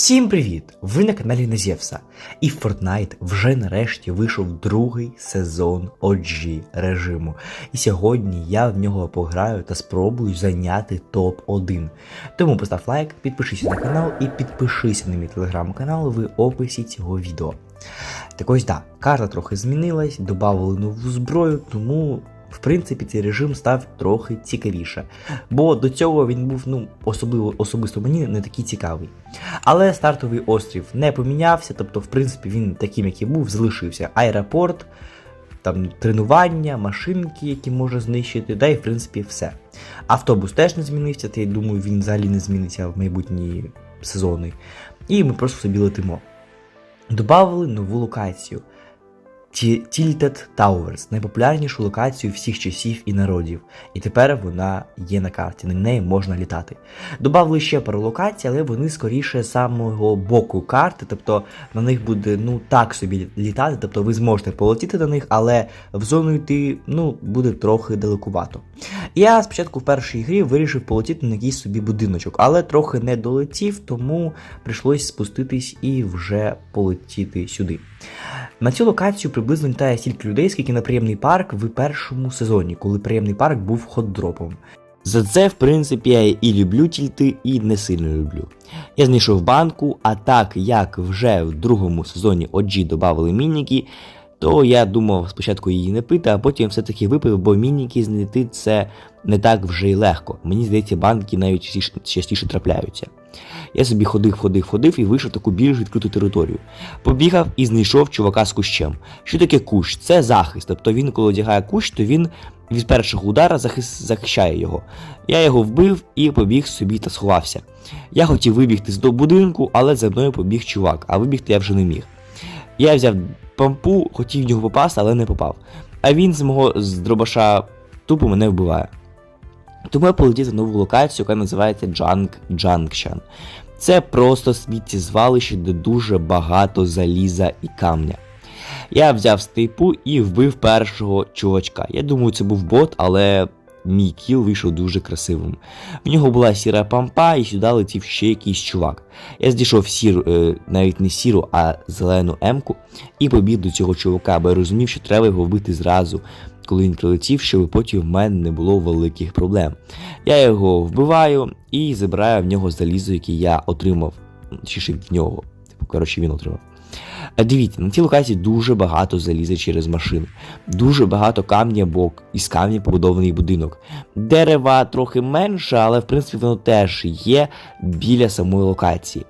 Всім привіт! Ви на каналі Назєвса. І в Fortnite вже нарешті вийшов другий сезон OG режиму. І сьогодні я в нього пограю та спробую зайняти топ-1. Тому постав лайк, підпишися на канал і підпишися на мій телеграм-канал в описі цього відео. Так ось да, карта трохи змінилась, додали нову зброю, тому. В принципі, цей режим став трохи цікавіше, бо до цього він був ну особливо особисто мені не такий цікавий. Але стартовий острів не помінявся, тобто, в принципі, він таким, як і був, залишився. Аеропорт, там тренування, машинки, які може знищити, да і в принципі все. Автобус теж не змінився, та я думаю, він взагалі не зміниться в майбутні сезони. І ми просто собі летимо. Добавили нову локацію. Ті- Tilted Towers найпопулярнішу локацію всіх часів і народів, і тепер вона є на карті, на неї можна літати. Добавили ще пару локацій, але вони скоріше з самого боку карти, тобто на них буде ну так собі літати, тобто ви зможете полетіти на них, але в зону йти ну, буде трохи далекувато. Я спочатку в першій грі вирішив полетіти на якийсь собі будиночок, але трохи не долетів, тому прийшлось спуститись і вже полетіти сюди. На цю локацію приблизно літає стільки людей, скільки на приємний парк в першому сезоні, коли приємний парк був хот-дропом. За це, в принципі, я і люблю тільти, і не сильно люблю. Я знайшов банку, а так як вже в другому сезоні OG додали мініки, то я думав спочатку її не пити, а потім все-таки випив, бо мініки знайти це не так вже й легко. Мені здається, банки навіть частіше трапляються. Я собі ходив, ходив, ходив і вийшов таку більш відкриту територію. Побігав і знайшов чувака з кущем. Що таке кущ? Це захист. Тобто він, коли одягає кущ, то він від першого удара захис... захищає його. Я його вбив і побіг собі та сховався. Я хотів вибігти з до будинку, але за мною побіг чувак, а вибігти я вже не міг. Я взяв пампу, хотів в нього попасти, але не попав. А він з мого з дробаша тупо мене вбиває. Тому я полетів на нову локацію, яка називається Junk Junction. Це просто сміттєзвалище, де дуже багато заліза і камня. Я взяв стейпу і вбив першого чувачка. Я думаю, це був бот, але мій кіл вийшов дуже красивим. В нього була сіра пампа, і сюди летів ще якийсь чувак. Я здійшов сіру, е, навіть не сіру, а зелену емку і побіг до цього чувака, бо я розумів, що треба його вбити зразу, коли він прилетів, щоб потім в мене не було великих проблем. Я його вбиваю і забираю в нього залізо, яке я отримав. Чи в нього. Типу, коротше, він отримав. А Дивіться, на цій локації дуже багато заліза через машини, дуже багато камня, бок, із камня побудований будинок. Дерева трохи менше, але в принципі воно теж є біля самої локації.